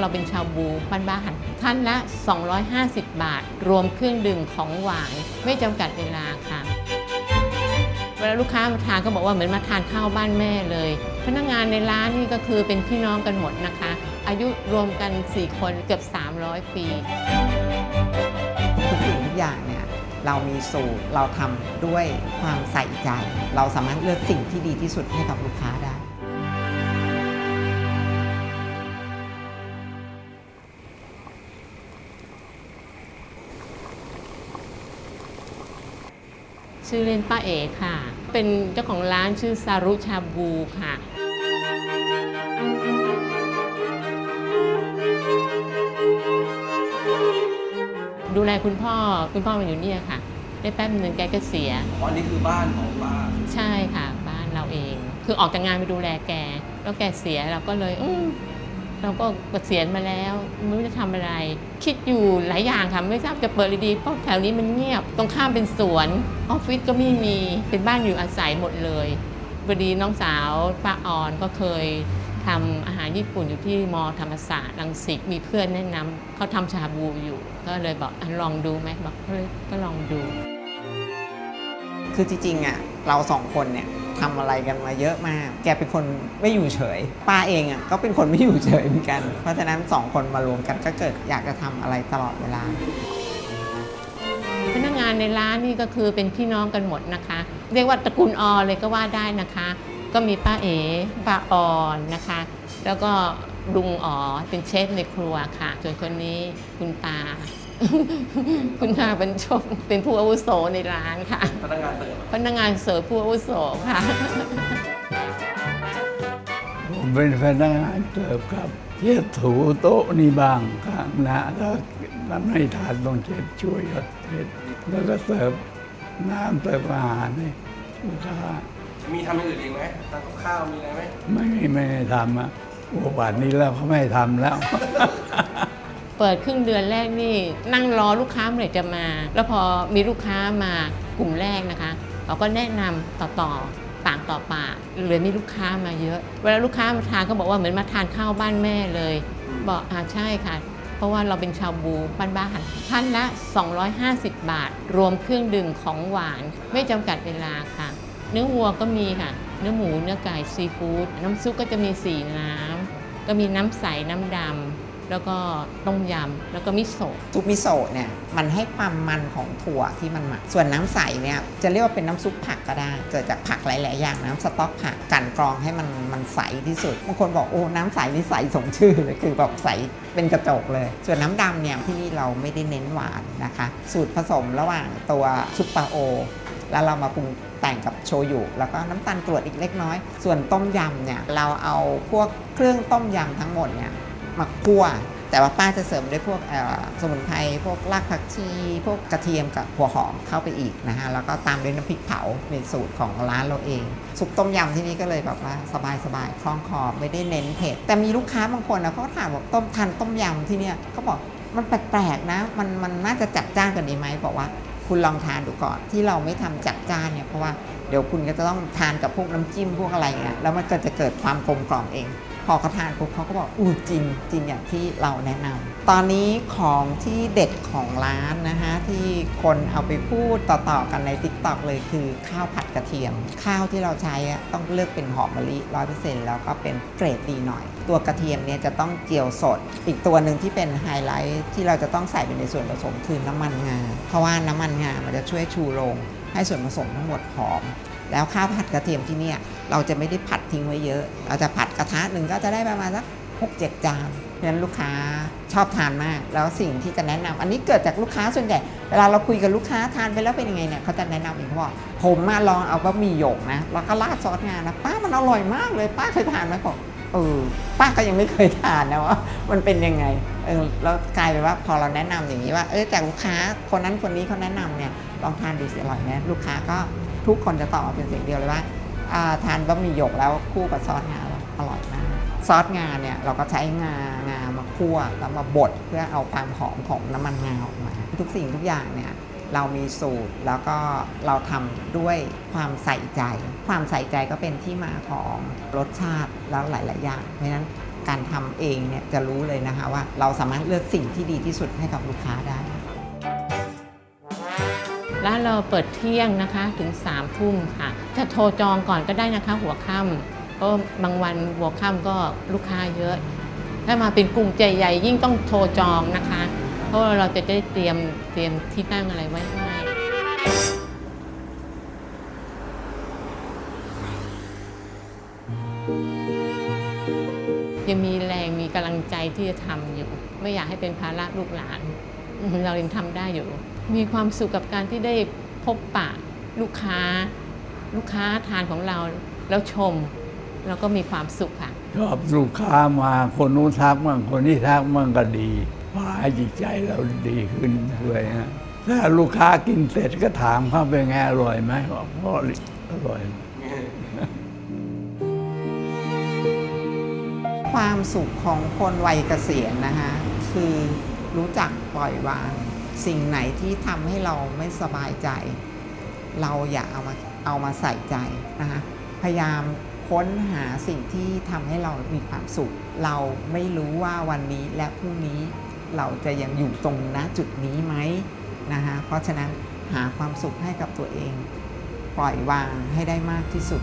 เราเป็นชาวบูบ้านๆท่านละ 250 บาท รวมเครื่องดื่มของหวานไม่จำกัดเวลาค่ะ เวลาลูกค้ามาทานก็บอกว่าเหมือนมาทานข้าวบ้านแม่เลย พนักงานในร้านนี่ก็คือเป็นพี่น้องกันหมดนะคะ อายุรวมกัน 4 คนเกือบ 300 ปีทุกสิ่งทุกอย่างเนี่ยเรามีสูตรเราทำด้วยความใส่ใจ เราสามารถเลือกสิ่งที่ดีที่สุดให้กับลูกค้าได้ ชื่อเล่นป้าเอค่ะ เป็นเจ้าของร้านชื่อซารุชาบูค่ะ ดูแลคุณพ่อคุณพ่อมาอยู่เนี่ยค่ะ ได้แป๊บหนึ่งแกก็เสีย อ๋อนี่คือบ้านของป้าใช่ค่ะ บ้านเราเอง คือออกจากงานไปดูแลแก แล้วแกเสียเราก็เลยอืม เราก็เกษียณมาแล้วไม่รู้จะทำอะไร คิดอยู่หลายอย่างค่ะไม่ทราบจะเปิดดีเพราะแถวนี้มันเงียบ ตรงข้ามเป็นสวนออฟฟิศก็ไม่มีเป็นบ้านอยู่อาศัยหมดเลยพอดีน้องสาวป้าออนก็เคยทำอาหารญี่ปุ่นอยู่ที่มอธรรมศาสตร์รังสิตมีเพื่อนแนะนำเขาทำชาบูอยู่ ก็เลยบอกอลองดูไหมบอกเฮ้ยก็ลองดู คือจริงๆอะเราสองคนเนี่ย ทำอะไรกันมาเยอะมาก แกเป็นคนไม่อยู่เฉย ป้าเองอะก็เป็นคนไม่อยู่เฉยเหมือนกัน เพราะฉะนั้นสองคนมารวมกันก็เกิดอยากจะทำอะไรตลอดเวลา พนักงานในร้านนี่ก็คือเป็นพี่น้องกันหมดนะคะ เรียกว่าตระกูลออเลยก็ว่าได้นะคะ ก็มีป้าเอ๋ป้าออนนะคะ แล้วก็ลุงอ๋อเป็นเชฟในครัวค่ะ ส่วนคนนี้คุณตา คุณตาบรรจงเป็นผู้อาวุโสในร้านค่ะ พนักงานเสิร์ฟพนักงานเสิร์ฟผู้อาวุโสค่ะ ผมเป็นพนักงานเสิร์ฟครับเช็ดถูโต๊ะนี่บ้างข้างหน้าถ้าน้ำไม่ทานต้องเช็ดช่วยก็เช็ดแล้วก็เสิร์ฟน้ำเสิร์ฟอาหารให้ลูกค้ามีทำอย่างอื่นอีกไหมทำกับข้าวมีอะไรไหมไม่ไม่ได้ทำอะโอ้ป่านนี้แล้วเขาไม่ให้ทำแล้ว เปิดครึ่งเดือนแรกนี่นั่งรอลูกค้าเมื่อไหร่จะมา แล้วพอมีลูกค้ามากลุ่มแรกนะคะเราก็แนะนำต่อๆปากต่อปากเลยมีลูกค้ามาเยอะ เวลาลูกค้ามาทานก็บอกว่าเหมือนมาทานข้าวบ้านแม่เลย บอกอ่าใช่ค่ะ เพราะว่าเราเป็นชาวบูบ้านๆท่านละ 250 บาท รวมเครื่องดื่มของหวาน ไม่จำกัดเวลาค่ะ เนื้อวัวก็มีค่ะ เนื้อหมูเนื้อไก่ซีฟู้ดน้ำซุปก็จะมีสีน้ำก็มีน้ำใสน้ำดำ แล้วก็ต้มยำแล้วก็มิโซะซุปมิโซะเนี่ยมันให้ความมันของถั่วที่มันหมัก ส่วนน้ำใสเนี่ยจะเรียกว่าเป็นน้ำซุปผักก็ได้ เกิดจากผักหลาย ๆ อย่างน้ำสต๊อกผักกันกรองให้มันมันใสที่สุดบางคนบอกโอ้น้ำใสนี่ใสสมชื่อเลยคือแบบใสเป็นกระจกเลย ส่วนน้ำดำเนี่ยที่เราไม่ได้เน้นหวานนะคะ สูตรผสมระหว่างตัวซุปปาโอ แล้วเรามาปรุงแต่งกับโชยุแล้วก็น้ำตาลกรวดอีกเล็กน้อย ส่วนต้มยำเนี่ยเราเอาพวกเครื่องต้มยำทั้งหมดเนี่ย มาคั่ว แต่ว่าป้าจะเสริมด้วยพวกสมุนไพรพวกรากผักชี พวกกระเทียมกับหัวหอมเข้าไปอีกนะฮะแล้วก็ตามด้วยน้ำพริกเผาในสูตรของร้านเราเองซุปต้มยำที่นี่ก็เลยแบบว่าสบายสบายๆคล่องคอไม่ได้เน้นเผ็ดแต่มีลูกค้าบางคนนะเขาถามบอกต้มทานต้มยำที่เนี่ยเขาบอกมันแปลกๆนะมันมันน่าจะจัดจ้านกว่านี้ไหมบอกว่าคุณลองทานดูก่อนที่เราไม่ทำจัดจ้านเนี่ยเพราะว่า เดี๋ยวคุณก็จะต้องทานกับพวกน้ำจิ้มพวกอะไรเงี้ยแล้วมันก็จะเกิดความกลมกล่อมเอง พอเขาทานปุ๊บเขาก็บอกอู้จริงจริงอย่างที่เราแนะนำตอนนี้ของที่เด็ดของร้านนะฮะที่คนเอาไปพูดต่อๆกันใน t ิ k t o k เลยคือข้าวผัดกระเทียม ข้าวที่เราใช้อะต้องเลือกเป็นหอมมะลิร้อยเปอร์เซ็นต์แล้วก็เป็นเกรดดีหน่อย ตัวกระเทียมเนี่ยจะต้องเจียวสด อีกตัวหนึ่งที่เป็นไฮไลท์ที่เราจะต้องใส่เป็นในส่วนผสมคือน้ำมันงาเพราะว่าน้ำมันงามันจะช่วยชูโรง ให้ส่วนผสมทั้งหมดหอม แล้วข้าวผัดกระเทียมที่นี่เราจะไม่ได้ผัดทิ้งไว้เยอะ เราจะผัดกระทะหนึ่งก็จะได้ประมาณสักหกเจ็ดจานเพราะฉะนั้นลูกค้าชอบทานมาก แล้วสิ่งที่จะแนะนำอันนี้เกิดจากลูกค้าส่วนใหญ่เวลาเราคุยกับลูกค้าทานไปแล้วเป็นยังไงเนี่ยเขาจะแนะนำเองเขาผมมาลองเอาบะหมี่หยกนะแล้วก็ราดซอสงานนะป้ามันอร่อยมากเลยป้าเคยทานไหมบอก ออป้าก็ยังไม่เคยทานนะว่ามันเป็นยังไงเออแล้วกลายเป็นว่าพอเราแนะนำอย่างนี้ว่าเออจากลูกค้าคนนั้นคนนี้เขาแนะนำเนี่ยลองทานดูสิอร่อยไหมลูกค้าก็ทุกคนจะตอบมาเป็นเสียงเดียวเลยว่าอ่าทานบะหมี่หยกแล้วคู่กับซอสงาอร่อยมากซอสงาเนี่ยเราก็ใช้งางามาคั่วแล้วมาบดเพื่อเอาความหอมของน้ำมันงาออกมา ทุกสิ่งทุกอย่างเนี่ย เรามีสูตรแล้วก็เราทำด้วยความใส่ใจ ความใส่ใจก็เป็นที่มาของรสชาติแล้วหลาย ๆ อย่าง เพราะฉะนั้นการทำเองเนี่ยจะรู้เลยนะคะว่าเราสามารถเลือกสิ่งที่ดีที่สุดให้กับลูกค้าได้ร้านเราเปิดเที่ยงนะคะถึง3ามทุ่มค่ะถ้าโทรจองก่อนก็ได้นะคะ หัวค่ำเพราะบางวันหัวค่ำก็ลูกค้าเยอะ ถ้ามาเป็นกลุ่มใหญ่ๆยิ่งต้องโทรจองนะคะ เพราะว่าเราจะได้เตรียมเตรียมที่นั่งอะไรไว้ให้ยังมีแรงมีกำลังใจที่จะทำอยู่ ไม่อยากให้เป็นภาระลูกหลาน เรายังทำได้อยู่ มีความสุขกับการที่ได้พบปะลูกค้า ลูกค้าทานของเราแล้วชมแล้วก็มีความสุขค่ะ ชอบลูกค้ามาคนนู้นทักมั่งคนนี้ทักมั่งก็ดี พาให้จิตใจเราดีขึ้นด้วยฮะถ้าลูกค้ากินเสร็จก็ถามเขาเป็นไงอร่อยไหมบอกพ่ออร่อย ความสุขของคนวัยเกษียณนะคะคือรู้จักปล่อยวาง สิ่งไหนที่ทำให้เราไม่สบายใจ เราอย่าเอามาเอามาใส่ใจนะคะพยายามค้นหาสิ่งที่ทำให้เรามีความสุข เราไม่รู้ว่าวันนี้และพรุ่งนี้ เราจะยังอยู่ตรงณจุดนี้ไหมนะคะเพราะฉะนั้นหาความสุขให้กับตัวเอง ปล่อยวางให้ได้มากที่สุด